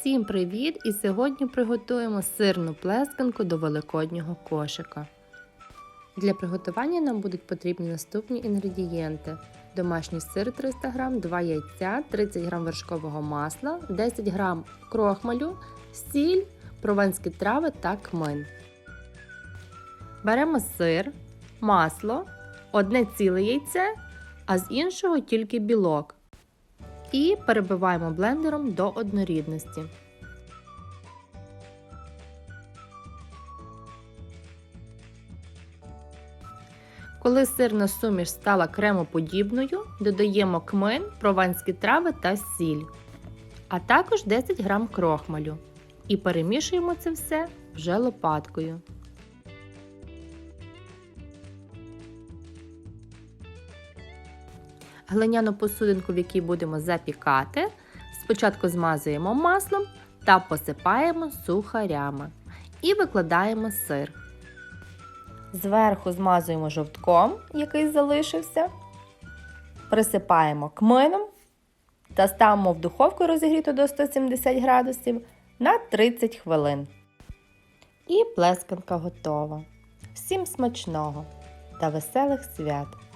Всім привіт! І сьогодні приготуємо сирну плесканку до великоднього кошика. Для приготування нам будуть потрібні наступні інгредієнти: домашній сир 300 г, 2 яйця, 30 г вершкового масла, 10 г крохмалю, сіль, прованські трави та кмин. Беремо сир, масло, одне ціле яйце, а з іншого тільки білок. І перебиваємо блендером до однорідності. Коли сирна суміш стала кремоподібною, додаємо кмин, прованські трави та сіль, а також 10 г крохмалю. І перемішуємо це все вже лопаткою. Глиняну посудинку, в якій будемо запікати, спочатку змазуємо маслом та посипаємо сухарями і викладаємо сир. Зверху змазуємо жовтком, який залишився, присипаємо кмином та ставимо в духовку розігріту до 170 градусів на 30 хвилин. І плесканка готова. Всім смачного та веселих свят!